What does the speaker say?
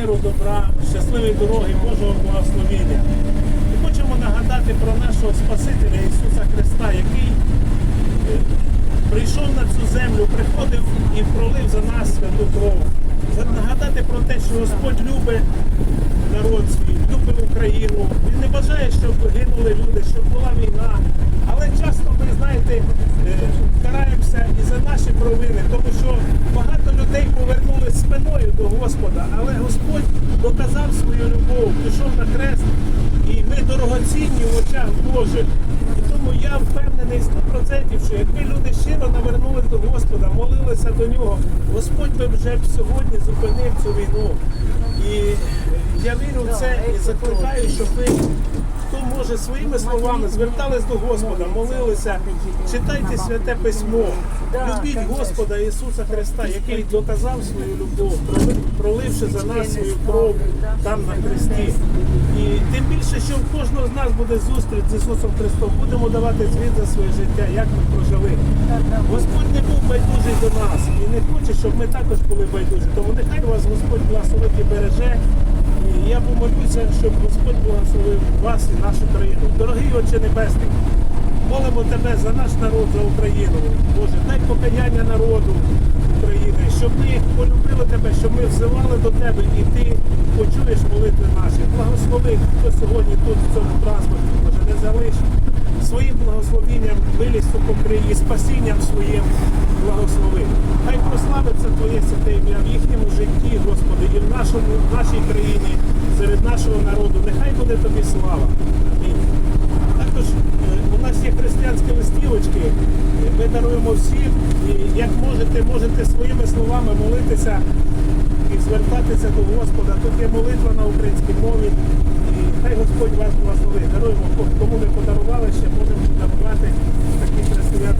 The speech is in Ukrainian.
миру, добра, щасливої дороги, Божого благословення. І хочемо нагадати про нашого Спасителя Ісуса Христа, який е, прийшов на цю землю, приходив і пролив за нас святу кров. Нагадати про те, що Господь любить народ свій, любить Україну. Він не бажає, щоб гинули люди, щоб була війна. Але часто ми, знаєте, е, караємося і за наші провини, тому що багато до Господа, але Господь доказав свою любов, пішов на хрест, і ми дорогоцінні в очах Божих. І тому я впевнений 100%, що якби люди щиро навернулись до Господа, молилися до нього, Господь би вже б сьогодні зупинив цю війну. І я вірю в це і закликаю, щоб ви, хто може своїми словами звертались до Господа, молилися, читайте святе письмо, любіть Господа Ісуса Христа, який доказав свою любов, проливши за нас свою кров там на хресті. І тим більше, що в кожного з нас буде зустріч з Ісусом Христом, будемо давати звіт за своє життя, як ми прожили. Господь не був байдужий до нас і не хоче, щоб ми також були байдужі. Тому нехай вас Господь благословить і береже. Я помолюся, щоб Господь благословив вас і нашу країну. Дорогий Отче Небесний, молимо тебе за наш народ, за Україну. Боже, дай покаяння народу України, щоб ми полюбили тебе, щоб ми взивали до тебе і ти почуєш молитви наші. Благослови, хто сьогодні тут, в цьому транспорті, Боже, не залиш своїм благословенням, вилістю покрий і спасінням своїм благослови. Хай прославиться Твоє святе ім'я в їхньому житті, Господи, і в нашому, в нашій серед нашого народу. Нехай буде тобі слава. Амінь. Також е, у нас є християнські листівочки. Ми даруємо всім. І як можете, можете своїми словами молитися і звертатися до Господа. Тут є молитва на українській мові. І хай Господь вас благословить. Даруємо, кому ми подарували, ще можемо подарувати такі листівочки.